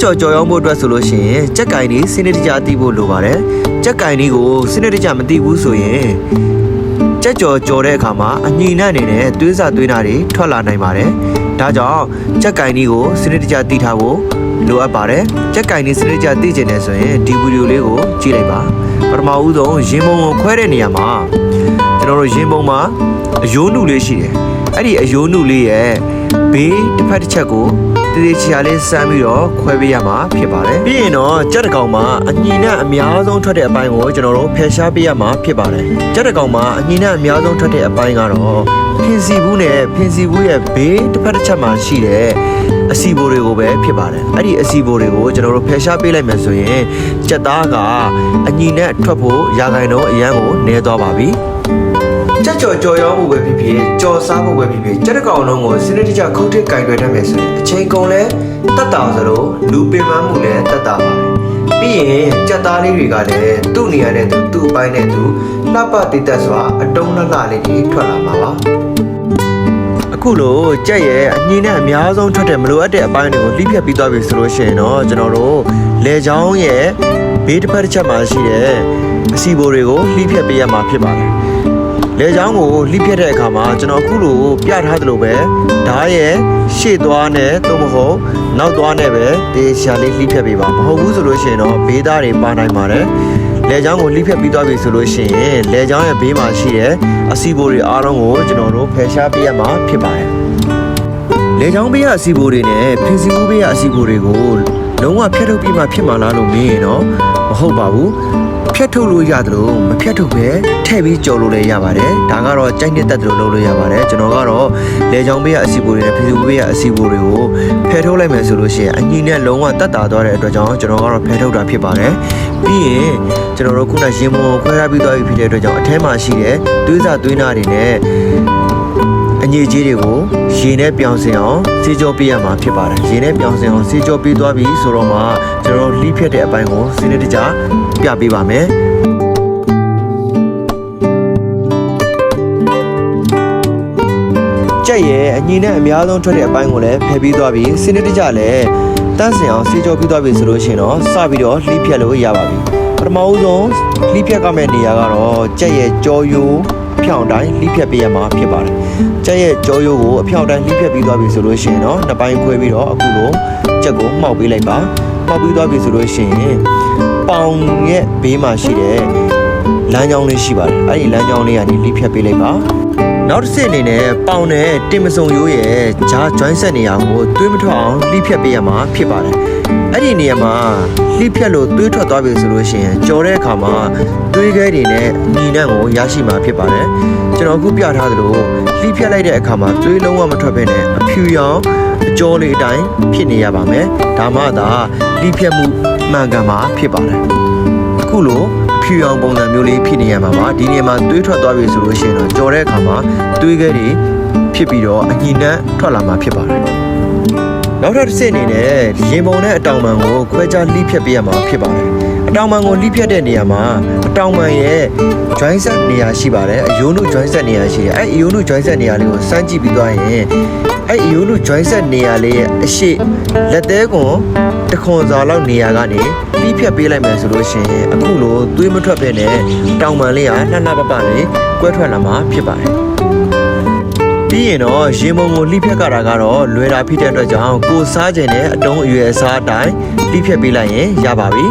ကြော်ကြော်ရောက်ဖို့အတွက်ဆိုလို့ရှိရင်ကြက်ကင်လေးစနစ်တကျသိဖို့လိုပါတယ်ကြက်ကင်လေးကိုစနစ်တကျမသိဘူးဆိုရင်ကြက်ကြော်ကြော်တဲ့အခါမှာအညီနဲ့အနေနဲ့သွေးစာသွေးနာတွေထွက်လာနိုင်ပါတယ်ဒါကြောင့်ကြက်ကင်လေးကိုစနစ်တကျသိထားဖို့လိုအပ်ပါတယ်ကြက်ကင်လေးစနစ်တကျသိကျင်တယ်ဆိုရင်ဒီဗီဒီယိုလေးကိုကြည့်လိုက်ပါပထမဦးဆုံးရင်ပုံကိုခွဲတဲ့နေရာမှာကျွန်တော်တို့ရင်ပုံမှာအယိုးနုလေးရှိတယ် အဲ့ဒီအယိုးနုလေးရဲ့ဘေးတစ်ဖက်တစ်ချက်ကိုတည်တည်ချာလေးစမ်းပြီးတော့ခွဲပေးရမှာဖြစ်ပါတယ်ပြီးရင်တော့ကြက်တကောင်မှာအညီနဲ့အများဆုံးထွက်တဲ့အပိုင်းကိုကျွန်တော်တို့ဖယ်ရှားပေးရမှာဖြစ်ပါတယ်ကြက်တကောင်မှာအညီနဲ့အများဆုံးထွက်တဲ့အပိုင်းကတော့ဖင်စီဘူးနဲ့ဖင်စီဘူးရဲ့ဘေးတစ်ဖက်တစ်ချက်မှာရှိတဲ့အစီဘိုတွေကိုပဲဖြစ်ပါတယ်အဲ့ဒီအစီဘိုတွေကိုကျွန်တော်တို့ဖယ်ရှားပေးလိုက်မယ်ဆိုရင်ကြက်သားကအညီနဲ့ထွက်ဖို့ရာခိုင်တော့အရန်ကိုနည်းသွားပါပြီ ကြက်ကြော်ကြော်ရောမှုပဲဖြစ်ဖြစ်ကြော်စားမှုပဲဖြစ်ဖြစ်ကြက်တကောင်လုံးကိုစနစ်တကျခုတ်ထစ်ကင်တွယ်တတ်မယ်ဆိုရင်အချိန်ကုန်လဲတက်တာဆိုတော့လူပင်ပန်းမှုလည်းတက်တာပါတယ်ပြီးရင်ကြက်သားလေးတွေကလည်းသူ့နေရာနဲ့သူသူ့အပိုင်းနဲ့သူလှပတိတ်တက်စွာအတုံးလှလှလေးတွေထွက်လာမှာပါအခုလိုကြက်ရဲ့အငင်းနဲ့အများဆုံးထွက်တဲ့မလိုအပ်တဲ့အပိုင်းတွေကိုလှိဖြတ်ပြီးသွားပြီဆိုလို့ရှိရင်တော့ကျွန်တော်တို့လေချောင်းရဲ့ဘေးတစ်ဖက်တစ်ချက်မှာရှိတဲ့အစီဘိုတွေကိုလှိဖြတ်ပေးရမှာဖြစ်ပါတယ် လေချောင်းကိုလှိပြက်တဲ့အခါမှာကျွန်တော်အခုလိုပြထားသလိုပဲဓာတ်ရဲ့ရှေ့သွားနဲ့သို့မဟုတ်နောက်သွားနဲ့ပဲတေချာလေးလှိပြက်ပေးပါမဟုတ်ဘူးဆိုလို့ရှိရင်တော့ဘေးသားတွေပါနိုင်ပါတယ်လေချောင်းကိုလှိပြက်ပြီးသွားပြီဆိုလို့ရှိရင်လေချောင်းရဲ့ဘေးမှာရှိတဲ့အစီဘိုတွေအားလုံးကိုကျွန်တော်တို့ဖယ်ရှားပေးရမှာဖြစ်ပါတယ်လေချောင်းဘေးကအစီဘိုတွေနဲ့ဖင်စီဘူးဘေးကအစီဘိုတွေကို လုံးဝဖျက်ထုတ်ပြီးမှဖြစ်မှာလားလို့မေးရင်တော့မဟုတ်ပါဘူးဖြတ်ထုတ်လို့ရတယ်လို့မဖြတ်ထုတ်ပဲထည့်ပြီးကြော်လို့လည်းရပါတယ်ဒါကတော့ကြိုက်တဲ့တက်တယ်လို့လုပ်လို့ရပါတယ်ကျွန်တော်ကတော့လေချောင်းဘေးကအစီအပိုတွေနဲ့ဖီဇူဘေးကအစီအပိုတွေကိုဖယ်ထုတ်လိုက်မယ်ဆိုလို့ရှိရင်အညီနဲ့လုံးဝတက်တာသွားတဲ့အတွက်ကြောင့်ကျွန်တော်ကတော့ဖယ်ထုတ်တာဖြစ်ပါတယ်ပြီးရင်ကျွန်တော်တို့ခုနရင်မုံခွဲထားပြီးသွားပြီဖြစ်တဲ့အတွက်ကြောင့်အထဲမှာရှိတဲ့သွေးစာသွေးနာတွေနဲ့ အငြိကြီးတွေကိုရေနဲ့ပြောင်းစင်အောင်စေကြောပေးရမှာဖြစ်ပါတယ်ရေနဲ့ပြောင်းစင်အောင်စေကြောပေးသွားပြီဆိုတော့မှကျွန်တော်တို့လှိဖြတ်တဲ့အပိုင်းကိုစနစ်တကျပြပေးပါမယ်ကြက်ရဲ့အညီနဲ့အများဆုံးထွက်တဲ့အပိုင်းကိုလည်းဖယ်ပြီးသွားပြီးစနစ်တကျလည်းတန်းစင်အောင်စေကြောပြီးသွားပြီဆိုလို့ရှိရင်တော့စပြီးတော့လှိဖြတ်လို့ရပါပြီပထမဦးဆုံးလှိဖြတ်ကမဲ့နေရာကတော့ကြက်ရဲ့ကြောရိုး အဖြောင်တိုင်းလှိဖြတ်ပေးရမှာဖြစ်ပါတယ်ကြက်ရဲ့ကြောရိုးကိုအဖြောင်တိုင်းလှိဖြတ်ပြီးသွားပြီဆိုလို့ရှိရင်တော့နှစ်ပိုင်းခွဲပြီးတော့အခုလိုကြက်ကိုမှောက်ပေးလိုက်ပါမှောက်ပြီးသွားပြီဆိုလို့ရှိရင်ပေါင်ရဲ့ဘေးမှာရှိတဲ့လမ်းကြောင်းလေးရှိပါတယ်အဲ့ဒီလမ်းကြောင်းလေးကနေလှိဖြတ်ပေးလိုက်ပါနောက်တစ်ဆင့်အနေနဲ့ပေါင်နဲ့တင်မစုံရိုးရဲ့ဂျာ joint set နေရာကိုသွေးမထွက်အောင်လှိဖြတ်ပေးရမှာဖြစ်ပါတယ်။ အဲ့ဒီနေရာမှာလှိဖြတ်လို့သွေးထွက်သွားပြီဆိုလို့ရှိရင်ကြော်တဲ့အခါမှာသွေးခဲတွေနဲ့ညီနှံ့ကိုရရှိမှာဖြစ်ပါတယ်။ကျွန်တော်အခုပြထားသလိုလှိဖြတ်လိုက်တဲ့အခါမှာသွေးလုံးဝမထွက်ဘဲနဲ့အဖြူရောင်အကြောလေးအတိုင်းဖြစ်နေရပါမယ်။ဒါမှသာလှိဖြတ်မှုမှန်ကန်မှာဖြစ်ပါတယ်။အခုလိုဖြူအောင်ပုံစံမျိုးလေးဖြစ်နေရမှာပါဒီနေရာမှာသွေးထွက်သွားပြီဆိုလို့ရှိရင်တော့ကြော်တဲ့အခါမှာသွေးခဲတွေဖြစ်ပြီးတော့အညီနှံ့ထွက်လာမှာဖြစ်ပါတယ် နောက်ထပ်တစ်ဆင့်အနေနဲ့ရင်ပုံနဲ့အတောင်ပံကိုခွဲခြားလိဖြတ်ပေးရမှာဖြစ်ပါတယ်အတောင်ပံကိုလိဖြတ်တဲ့နေရာမှာအတောင်ပံရဲ့ joint set နေရာရှိပါတယ်အယိုးနု joint set နေရာရှိတယ်အဲ့အယိုးနု joint set နေရာလေးကိုစမ်းကြည့်ပြီးသွားရင်အဲ့အယိုးနု joint set နေရာလေးရဲ့အရှိလက်သေးကွန်တစ်ခွန်စာလောက်နေရာကနေလိဖြတ်ပေးလိုက်မယ်ဆိုလို့ရှိရင်အခုလိုသွေးမထွက်ပဲနဲ့တောင်ပံလေးကလှလှပပလေးကွဲထွက်လာမှာဖြစ်ပါတယ် ပြီးရင်တော့ရေမုံကိုလှိဖြတ်ကြတာကတော့လွယ်တာဖြစ်တဲ့အတွက်ကြောင့်ကိုစားခြင်းနဲ့အတုံးအရွယ်အစားအတိုင်းလှိဖြတ်ပေးလိုက်ရင်ရပါပြီ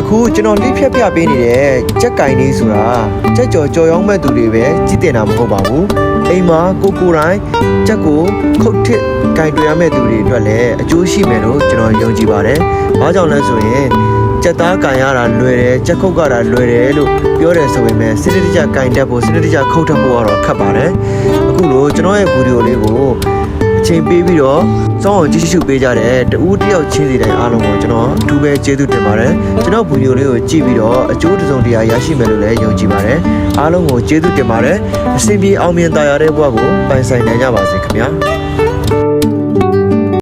အခုကျွန်တော်လှိဖြတ်ပြပေးနေတဲ့ကြက်ကင်လေးဆိုတာကြက်ကြော်ကြော်ရောင်းမဲ့သူတွေပဲကြည့်တင်တာမဟုတ်ပါဘူးအိမ်မှာကိုကိုယ်တိုင်းကြက်ကိုခုတ်ထစ်ကင်တွေ့ရမဲ့သူတွေအတွက်လည်းအကျိုးရှိမယ်လို့ကျွန်တော်ယုံကြည်ပါတယ်။ဘာကြောင့်လဲဆိုရင် ကြက်သားကန်ရတာလွယ်တယ်ကြက်ခုတ်ကတာလွယ်တယ်လို့ပြောတယ်ဆိုပေမဲ့စနစ်တကျကင်တတ်ဖို့စနစ်တကျခုတ်ထပ်ဖို့ကတော့ခက်ပါတယ်အခုလိုကျွန်တော်ရဲ့ဗီဒီယိုလေးကိုအချိန်ပေးပြီးတော့စောင်းအောင်ကြည့်ရှုပေးကြတဲ့တဦးတစ်ယောက်ချင်းစီတိုင်းအားလုံးကိုကျွန်တော်အထူးပဲကျေးဇူးတင်ပါတယ်ကျွန်တော်ဗီဒီယိုလေးကိုကြည့်ပြီးတော့အကျိုးတစ်စုံတရာရရှိမယ်လို့လည်းယုံကြည်ပါတယ်အားလုံးကိုကျေးဇူးတင်ပါတယ်အစဉ်ပြေအောင်မြင်တာရတဲ့ဘဝကိုပိုင်ဆိုင်နိုင်ကြပါစေခင်ဗျာ